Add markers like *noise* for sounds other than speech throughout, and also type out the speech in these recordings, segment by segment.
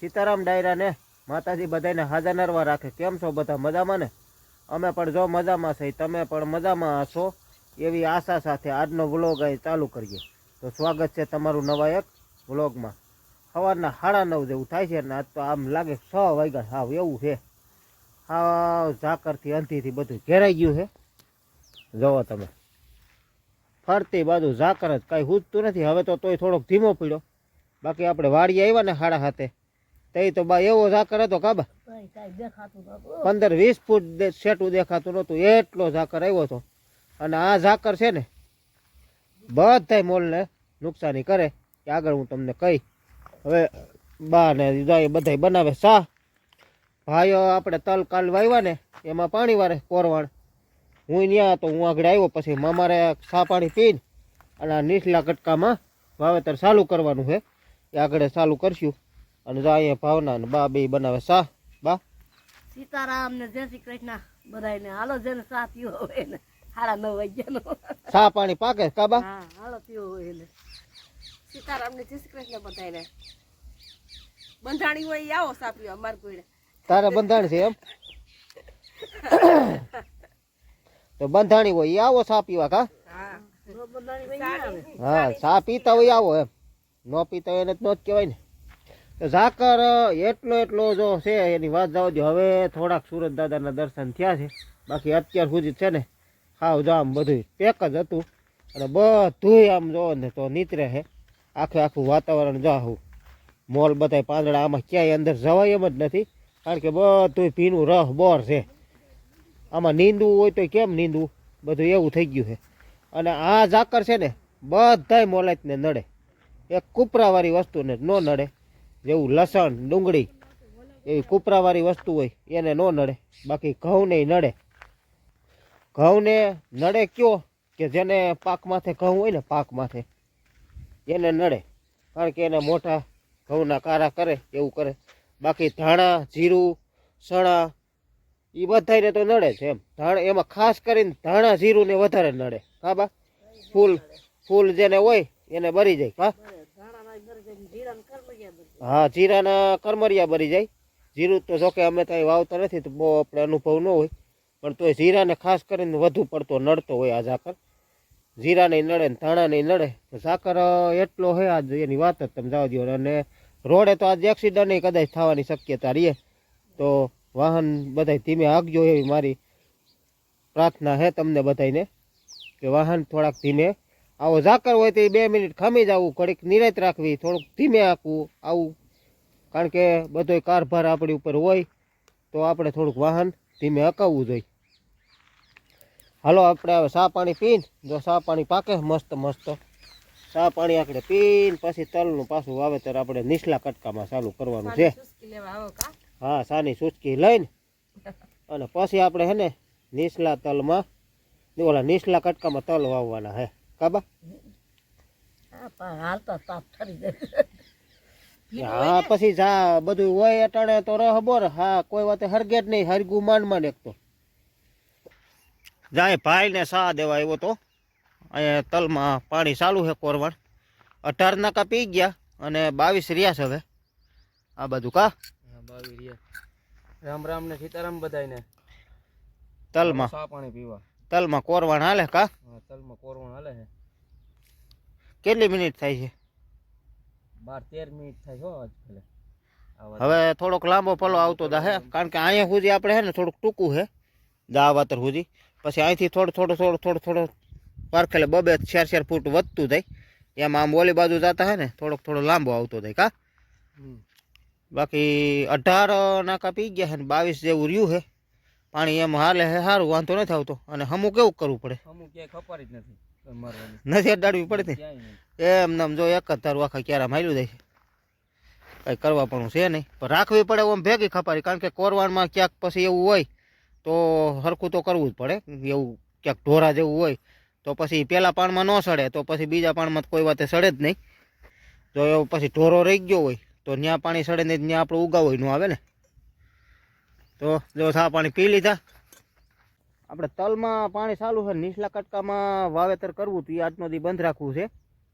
સીતારામ ડાયરા ને માતાજી બધાને હાજર નરવા રાખે. કેમ છો બધા? મજામાં ને? અમે પણ જો મજામાં છે, તમે પણ મજામાં હશો? એવી આશા સાથે આજનો વ્લોગ અહીં ચાલુ કરીએ. તો સ્વાગત છે તમારું નવા એક વ્લોગમાં. સવારના સાડા નવ જેવું થાય છે ને આજ તો આમ લાગે છ વાગ્યા. હાવ એવું છે. હાવ ઝાકરથી, અંધીથી બધું ઘેરાઈ ગયું છે. જવો તમે. ફરતી બાજુ ઝાકર જ કાંઈ હૂજતું નથી. હવે તો તોય થોડોક ધીમો પડ્યો. બાકી આપણે વાડીએ આવ્યા ને હાડા હાથે તે તો બા એવો ઝાકર હતો કાબા. પંદર વીસ ફૂટ સેટું દેખાતું નહોતું. એટલો ઝાકર આવ્યો હતો. અને આ ઝાકર છે ને બધાય મોલને નુકસાની કરે. એ આગળ હું તમને કહી હવે બા ને બધા બનાવે સા ભાઈઓ આપણે તલ કાલ વાવ્યા ને એમાં પાણી વારે કોરવાણ. હું ત્યાં હતો હું આગળ આવ્યો પછી મામારે સા પાણી પીને અને આ નીચલા કટકામાં વાવેતર ચાલુ કરવાનું છે. એ આગળ ચાલુ કરશું. અને જો અહીંયા ભાવના ને બા બે બનાવે સા બા? સીતારામ ને જય શ્રી કૃષ્ણ. બધાને હાલો જેને ચા પીવો હોય ને સાડા નવ વાગ્યાનો. સા પાણી પાકે? કાબા બા? હાલો પીવો હોય ને સીતારામ ને જય શ્રી કૃષ્ણ બધાને બંધાણી હોય આવો સા પીવા અમાર કોઈ તારે બંધાણ છે એમ? તો બંધાણી હોય આવો સા પીવા કા? હા. બંધાણી હોય ઈ આવે. હા ચા પીતા હોય આવો એમ. ન પીતા હોય એને જ ન જ કહેવાય ને. ઝાકર, એટલો એટલો જો છે, એની વાત જવા દો હવે થોડાક સુરત દાદાના દર્શન થયા છે. બાકી અત્યાર સુધી છે ને, હાવ જામ બધું પેક જ હતું. અને બધુંય આમ જો ને તો નીતરે છે આખે આખું વાતાવરણ જાહું. મોલ બધાય પાંદડા, આમાં ક્યાંય અંદર જવાય એમ જ નથી. કારણ કે બધું ભીનું રહ બોર છે. આમાં નીંદવું હોય તો કેમ નીંદવું? બધું એવું થઈ ગયું છે. અને આ ઝાકર છે ને, બધાય મોલાતને નડે. એક કૂપરાવાળી વસ્તુને ન નડે. જેવું લસણ, ડુંગળી એવી કૂપરાવાળી વસ્તુ હોય, એને ન નડે. બાકી ઘઉંને નડે. ઘઉંને નડે કયો કે જેને પાક માથે ઘઉં હોય ને પાક માથે, એને નડે. કારણ કે એને મોટા ઘઉંના કારા કરે, એવું કરે. બાકી ધાણા, જીરું, સણા એ બધાને તો નડે છે એમ. ધાણા, એમાં ખાસ કરીને ધાણા, જીરુંને વધારે નડે. હા બા? ફૂલ ફૂલ જેને હોય, એને બરી જાય. હા? હા, જીરાના કરમરિયા બરી જાય. જીરું તો જોકે અમે ત્યાં વાવતા નથી, તો બહુ આપણે અનુભવ ન હોય. પણ તોય જીરાને ખાસ કરીને વધુ પડતો નડતો હોય આ ઝાકર. જીરાને નડે ને ધાણાને નડે. ઝાકર એટલો છે આજ એની વાત જ તમે જવા દો અને રોડે તો આજ એક્સિડન્ટ કદાચ થવાની શક્યતા રહીએ તો વાહન બધાય ધીમે હાંકજો એવી મારી પ્રાર્થના છે તમને બધાને કે વાહન થોડાક ધીમે આવો ઝાકર હોય તો એ બે મિનિટ ખમી જવું ઘડીક નિરાત રાખવી થોડુંક ધીમે આંકવું આવું. કારણ કે બધોય કારભાર આપણી ઉપર હોય તો આપણે થોડુંક વાહન ધીમે હકાવવું જોઈએ. હાલો આપણે હવે સા પાણી પીને જો સા પાણી પાકે મસ્ત મસ્ત. સા પાણી આપણે પીને પછી તલનું પાછું વાવેતર આપણે નીચલા કટકામાં ચાલુ કરવાનું છે. હા સાની સૂચકી લઈને અને પછી આપણે હે ને નીચલા તલમાં ઓલા નીચલા કટકામાં તલ વાવવાના હે. કાબા? હાલતા તાપ ઠરી જાય હા પછી જા બધું હોય અટાણે તો રહ બોર હા કોઈ વાતે હરગે જ નહીં હરગું માંડ માંડ એક તો. જાય ભાઈ ને સા દેવા આવ્યો તો. અહીંયા તલમાં પાણી ચાલુ છે કોરવાણ અઢાર નાકા પી ગયા અને બાવીસ રહ્યા છે હવે. આ બધું કા? બાવીસ રામ રામ ને સીતારામ બધાયને. તલમાં. સા પાણી પીવા. તલમાં કોરવાણ હાલે કા? હા તલમાં કોરવણ હાલે છે કેટલી મિનિટ થાય છે? બાર તેર મિનિટ થાય છો આજ ભલે. આવા હવે થોડોક લાંબો પલો આવતો દા હે કારણ કે અહીંયા સુધી આપણે હે ને થોડુંક ટૂંકું છે દા વાતર સુધી. પછી અહીંથી થોડું થોડું થોડું થોડું થોડું પારખેલે બબે ચાર ચાર ફૂટ વધતું જાય. એમાં આમ ઓલી બાજુ જતા હે ને થોડોક થોડો લાંબો આવતો જાય કા? હમ. બાકી અઢાર નાકા પી ગયા છે ને બાવીસ જેવું રહ્યું છે પાણી એમ હાલે સારું વાંધો નથી આવતો. અને હમું કેવું કરવું પડે? નથી અડાડવી પડે ને એમ નામ જો એક જ ધારું આખા ક્યારે માર્યું જાય. કંઈ કરવા પણ છે નહીં. પણ રાખવી પડે એમ ભેગી ખપારી કારણ કે કોરવાણમાં ક્યાંક પછી એવું હોય તો સરખું તો કરવું જ પડે. એવું ક્યાંક ઢોરા જેવું હોય તો પછી પહેલાં પાણમાં ન સડે તો પછી બીજા પાણમાં તો કોઈ વાતે સડે જ નહીં. જો એવો પછી ઢોરો રહી ગયો હોય તો ત્યાં પાણી સડે નહીં ત્યાં આપણે ઉગાવો ન આવે ને. તો જો સા પાણી પી લીધા. આપણે તલમાં પાણી ચાલુ છે. નીચલા કટકામાં વાવેતર કરવું તો એ આજનો દી બંધ રાખવું છે.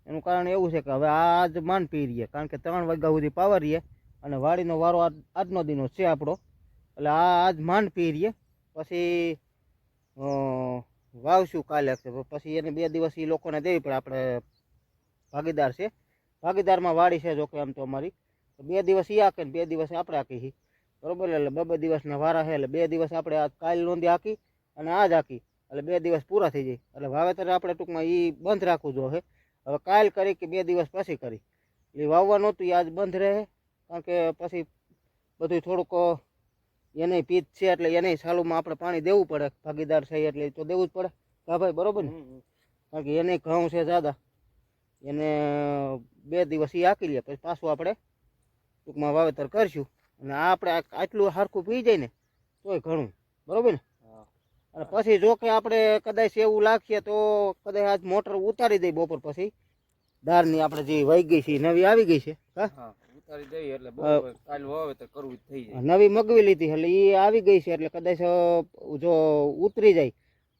એનું કારણ એવું છે કે હવે આજ માન પી રહીએ. કારણ કે ત્રણ વાગ્યા સુધી પાવર રહીએ. અને વાડીનો વારો આજ, આજનો દિનો છે આપણો. એટલે આ આજ માંડ પી રહીએ. પછી વાવશું કાલે. પછી એને બે દિવસ એ લોકોને દેવી પડે. આપણે ભાગીદાર છે. ભાગીદારમાં વાડી છે જોકે આમ તો અમારી. બે દિવસ એ હાકે ને બે દિવસ આપણે હાકી છીએ બરોબર? એટલે બે બે દિવસના વારા છે એટલે બે દિવસ આપણે આ કાલ નોંધી હાકી અને આજ હાકી. એટલે બે દિવસ પૂરા થઈ જાય. એટલે વાવેતર આપણે ટૂંકમાં એ બંધ રાખવું જોઈએ. હવે કાલ કરી કે બે દિવસ પછી કરી. એ વાવવાનું હતું એ આજ બંધ રહે. કારણ કે પછી બધું થોડુંક એને પીત છે એટલે એને સાલુમાં આપણે પાણી દેવું પડે. ભાગીદાર છે એટલે તો દેવું જ પડે. હા ભાઈ બરોબર ને? કારણ કે એને ઘઉં છે જાદા. એને બે દિવસ એ હાકી લે પછી પાછું આપણે ટૂંકમાં વાવેતર કરશું. અને આપણે આટલું સરખું પી જાય ને તોય ઘણું. બરોબર ને? અને પછી જો કે આપણે કદાચ એવું લાગશે તો કદાચ આજ મોટર ઉતારી દઈ બપોર પછી. દાળની આપણે જે વહી ગઈ છે એ નવી આવી ગઈ છે હા? હા ઉતારી એટલે કાલ વાવેતર કરવું થઈ જાય. નવી મગવી લીધી એટલે એ આવી ગઈ છે એટલે કદાચ જો ઉતરી જાય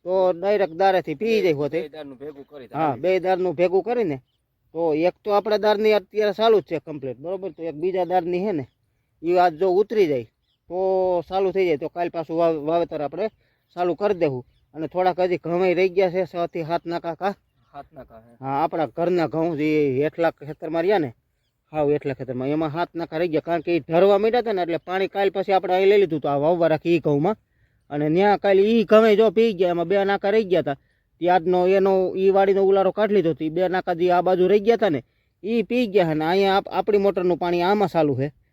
તો ડાયરેક્ટ દારેથી પી જાય હોતે. ભેગું કરી હા બે દારનું ભેગું કરીને તો એક તો આપણા દારની અત્યારે ચાલુ જ છે કમ્પ્લીટ બરોબર? તો એક બીજા દારની છે ને એ આજ જો ઉતરી જાય તો ચાલુ થઈ જાય. તો કાલ પાછું વાવ- વાવેતર આપણે ચાલુ કરી દેવું. અને થોડાક હજી ઘઉં રહી ગયા છે છ થી સાત નાકા કા. હાથ નાકા હા આપણા ઘરના ઘઉં જે હેઠલા ખેતરમાં રહ્યા ને હાવ હેઠલા ખેતરમાં. એમાં હાથ નાકા રહી ગયા કારણ કે એ ધરવા માંડ્યા હતા ને એટલે પાણી કાલ પછી આપણે અહીં લઈ લીધું હતું. આ વાવવા રાખી એ ઘઉંમાં. અને ત્યાં કાલે એ ઘઉં જો પી ગયા એમાં બે નાકા રહી ગયા હતા. ત્યારનો એનો એ વાડીનો ઉલારો કાઢી લીધો હતો. એ બે નાકા જે આ બાજુ રહી ગયા હતા ને એ પી ગયા અને ને અહીંયા આપણી મોટરનું પાણી આમાં ચાલુ છે.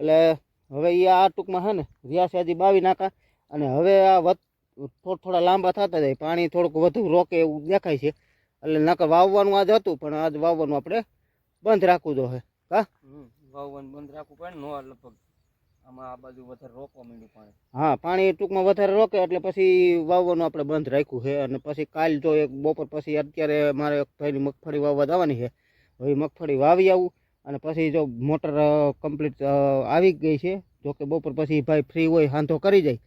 એટલે હવે એ આ ટૂંકમાં છે ને રહ્યા હજી બાવી નાખા અને હવે આ વત થોડા થોડા લાંબા થતા જાય પાણી થોડુંક વધુ રોકે એવું દેખાય છે. એટલે નકર વાવવાનું આજ હતું પણ આજ વાવવાનું આપણે બંધ રાખવું જોઈએ. હમ. વાવવાનું બંધ રાખવું પડે નો લગભગ. આમાં આ બાજુ વધારે રોકવા માંડ્યું પાણી. હા પાણી ટૂંકમાં વધારે રોકે એટલે પછી વાવવાનું આપણે બંધ રાખ્યું છે. અને પછી કાલ જો એક બપોર પછી અત્યારે મારે એક ભાઈની મગફળી વાવવા જવાની છે. હવે મગફળી વાવી આવું. અને પછી જો મોટર કમ્પ્લીટ આવી ગઈ છે જો કે બપોર પછી ભાઈ ફ્રી હોય હાંધો કરી જાય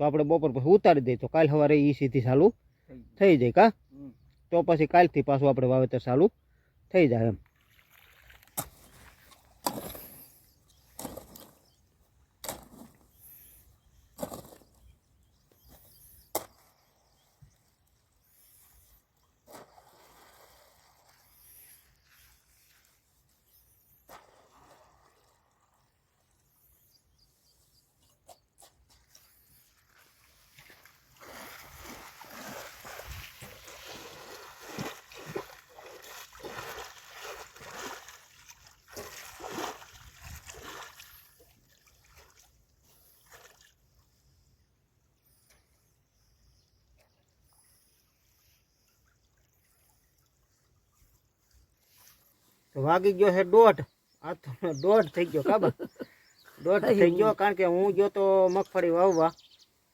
તો આપણે બપોર પછી ઉતારી દઈએ. તો કાલ સવારે એ સીધી ચાલુ થઈ જાય. કા? તો પછી કાલથી પાછું આપણે વાવેતર ચાલુ થઈ જાય એમ. તો વાગી ગયો છે દોઢ. આ તો દોઢ થઈ ગયો કાબા દોઢ થઈ ગયો કારણ કે હું ગયો તો મગફળી વાવવા.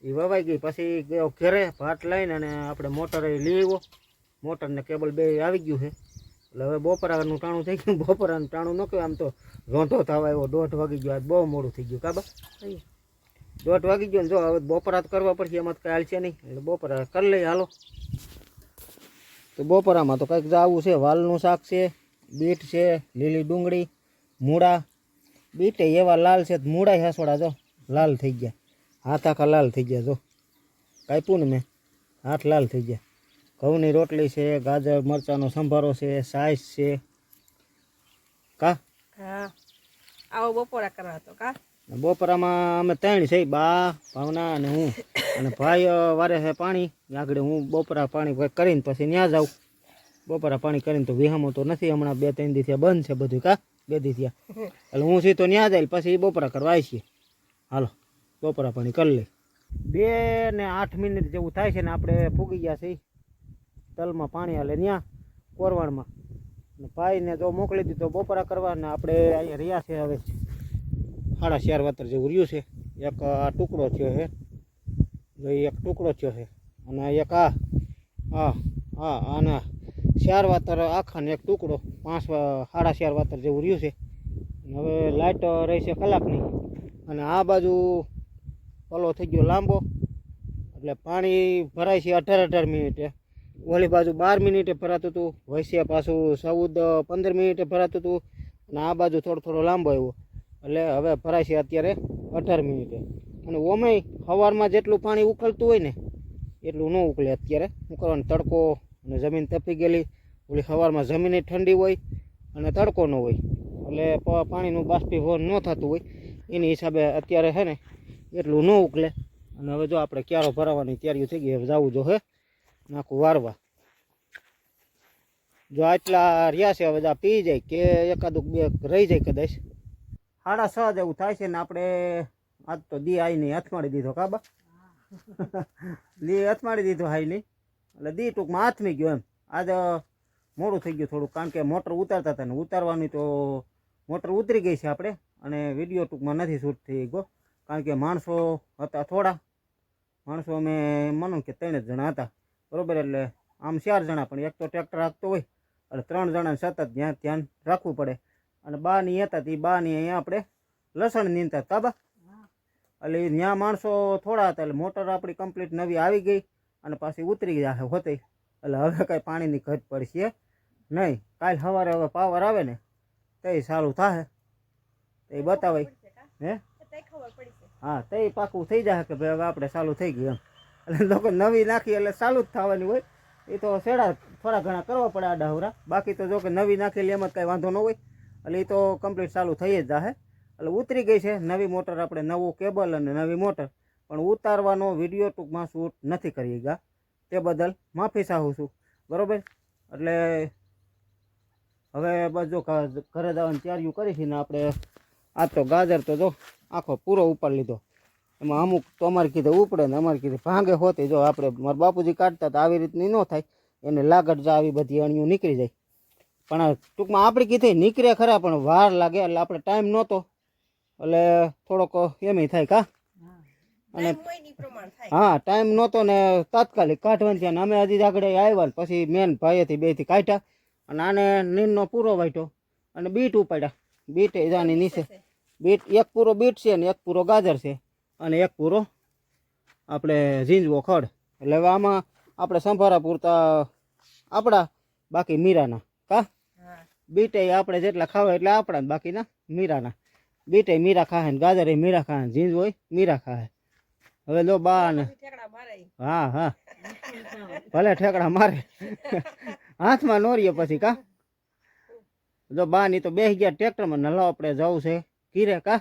એ વવાઈ ગઈ પછી ગયો ઘરે ભાત લઈને અને આપણે મોટર લઈ આવ્યો. મોટર ને કેબલ બે આવી ગયું છે. એટલે હવે બપોરાનું ટાણું થઈ ગયું બપોરાનું ટાણું ન કહેવાય આમ તો રોંધો થવા આવ્યો. દોઢ વાગી ગયો આજ બહુ મોડું થઈ ગયું કાબા દોઢ વાગી ગયો ને જો હવે બપોરા તો કરવા પડશે એમાં તો કાંઈ હાલશે નહીં. એટલે બપોરા કરી લઈએ હાલો. તો બપોરામાં તો કંઈક આવું છે વાલનું શાક છે. બીટ છે લીલી ડુંગળી મૂળા. બીટ એવા લાલ છે મૂળા હાસોડા જો લાલ થઈ ગયા. હાથ આખા લાલ થઈ ગયા જો. કાપ્યું ને મેં. હાથ લાલ થઈ ગયા. ઘઉંની રોટલી છે ગાજર મરચાંનો સંભારો છે સાઈઝ છે. કા? હા. આવો બપોરા કરવા હતો કા? બપોરામાં અમે ત્રણ છે બા ભાવના અને હું. અને ભાઈ વારે છે પાણી. આગળ હું બપોરા પાણી કરીને પછી ત્યાં જાઉં. બપોરા પાણી કરીને તો વિહામો તો નથી. હમણાં બે ત્રણ દિવસે બંધ છે બધું કા? બે દિવસ એટલે હું સીધો ત્યાં જાય પછી બપોરા કરવા આવીએ હાલો, બપોરા પાણી કરી લઈ. બે ને આઠ મિનિટ જેવું થાય છે ને આપણે ફૂગી ગયા છીએ. તલમાં પાણી હાલે ત્યાં કોરવાણમાં ને ભાઈને જો મોકલી દીધો બપોરા કરવા ને આપણે અહીંયા રહ્યા છે હવે. સાડા ચાર વાતર જેવું રહ્યું છે. એક આ ટુકડો થયો છે. એક ટુકડો થયો છે. અને એક આ આ આ આના ચાર વાતર આખાનો એક ટુકડો, પાંચ સાડા ચાર વાતર જેવું રહ્યું છે. હવે લાઇટ રહેશે કલાકની. અને આ બાજુ પલો થઈ ગયો લાંબો. એટલે પાણી ભરાય છે અઢાર અઢાર મિનિટે. ઓલી બાજુ બાર મિનિટે ભરાતું હતું. વૈસે પાછું ચૌદ, પંદર મિનિટે ભરાતું હતું. અને આ બાજુ થોડો થોડો લાંબો આવ્યો. એટલે હવે ભરાય છે અત્યારે અઢાર મિનિટે. અને ઓમેય સવારમાં જેટલું પાણી ઉકળતું હોય ને, એટલું ન ઉકળે અત્યારે. કરવાનું? તડકો અને જમીન તપી ગયેલી. ઓલી સવારમાં જમીન ઠંડી હોય અને તડકો ન હોય. એટલે પાણીનું બાષ્પીભવન ન થતું હોય. એની હિસાબે અત્યારે છે ને એટલું ન ઉકલે. અને હવે જો આપણે ક્યારો ભરાવાની તૈયારીઓ થઈ ગઈ, હવે જવું જો હે નાખું વારવા. જો આટલા રહ્યા છે, હવે પી જાય કે એકાદુક બે રહી જાય કદાચ. સાડા છ જેવું થાય છે ને આપણે આજ તો દી આઈ નહીં, હાથમાડી દીધો કાબા *laughs* દી હાથમાડી દીધો હાઈ નહીં. એટલે દી ટૂંકમાં હાથમી ગયો એમ. આજ મોડું થઈ ગયું થોડું કારણ કે મોટર ઉતારતા હતા ને ઉતારવાની તો મોટર ઉતરી ગઈ છે આપણે. અને વીડિયો ટૂંકમાં નથી શૂટ થઈ ગયો. કારણ કે માણસો હતા થોડા. માણસો અમે માનો કે ત્રણ જણા હતા. બરોબર? એટલે આમ ચાર જણા પણ એક તો ટ્રેક્ટર રાખતો હોય. એટલે ત્રણ જણાને સતત ધ્યાન ધ્યાન રાખવું પડે. અને બાની હતા તે. બાની અહીંયા આપણે લસણ નીંદતા કાબા એટલે ત્યાં માણસો થોડા હતા. એટલે મોટર આપણી કમ્પ્લીટ નવી આવી ગઈ. અને પાછી ઉતરી જશે હોતી. એટલે હવે કાંઈ પાણીની ઘટ પડશે નહીં. કાલ સવારે હવે પાવર આવે ને તે સારું થાય તે બતાવાય. હે? હા તે પાકું થઈ જશે કે ભાઈ હવે આપણે ચાલુ થઈ ગયું એમ. એટલે લોકો નવી નાખી એટલે ચાલુ જ થવાની હોય. એ તો શેડા થોડા ઘણા કરવા પડે આ ડાહુરા બાકી તો જો કે નવી નાખેલી એમાં કાંઈ વાંધો ન હોય. એટલે એ તો કમ્પ્લીટ ચાલુ થઈ જ જાહે. એટલે ઉતરી ગઈ છે નવી મોટર, આપણે નવું કેબલ અને નવી મોટર. પણ ઉતારવાનો વીડિયો ટૂંકમાં શૂટ નથી કરી ગયા તે બદલ માફી ચાહું છું. બરાબર? એટલે હવે બસ જો ઘરે જવાની તૈયારીઓ કરી ને આપણે, આ તો ગાજર તો જો આખો પૂરો ઉપાડી લીધો. એમાં અમુક તો અમારે કીધે ઉપડે ને અમારે કીધે ભાંગે હોતી. જો આપણે મારા બાપુજી કાઢતા તો આવી રીતની ન થાય. એને લાગટ જા આવી બધી અણિયું નીકળી જાય. પણ ટૂંકમાં આપણી કીધી નીકળે ખરા, પણ વાર લાગે એટલે આપણે ટાઈમ નહોતો. એટલે થોડોક એમ થાય કા? અને હા ટાઈમ નહોતો ને તાત્કાલિક કાઢવાની છે અને અમે હજી આગળ આવ્યા પછી મેન ભાઈએથી બેથી કાઢ્યા અને આને નીંદનો પૂરો વાટ્યો અને બીટ ઉપાડ્યા. બીટ એ જાની નીચે. બીટ એક પૂરો બીટ છે ને એક પૂરો ગાજર છે અને એક પૂરો આપણે ઝીંજવો ખડ. એટલે હવે આમાં આપણે સંભારા પૂરતા આપણા બાકી મીરાના. કા? હા. બીટે આપણે જેટલા ખાવા એટલે આપણા બાકીના મીરાના. બીટે મીરા ખાહે ને ગાજર એ મીરા ખાહે જીંજ હોય મીરા ખાહે. હવે લો બા ને. હા હા. ભલે ઠેકડા મારે. હાથમાં નોરીએ પછી કા? જો બા ની તો બેસી ગયા ટ્રેક્ટરમાં નલાવ આપણે જવું છે. કીરે કા?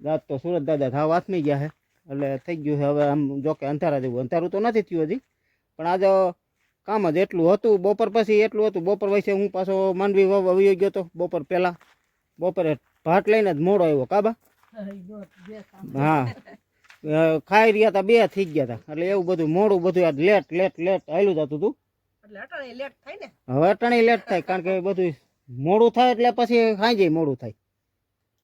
દાદ તો સુરત દાદા થાવ હાથમી ગયા છે. એટલે થઈ ગયું છે હવે આમ જો કે અંધારા જેવું. અંધારું તો નથી થયું હજી. પણ આજે કામ જ એટલું હતું. બપોર પછી એટલું હતું. બપોર વચ્ચે હું પાછો માંડવી વાવ આવી ગયો હતો બપોર પહેલાં. બપોરે ભાટ લઈને જ મોડો આવ્યો. કાબા હા. ખાઈ રહ્યા હતા બે થઈ ગયા હતા એટલે એવું બધું મોડું બધું આ લેટ લેટ લેટ આવેલું જતું હતું થાય હવે અટાણી લેટ થાય કારણ કે બધું મોડું થાય એટલે પછી ખાઈ જાય મોડું થાય.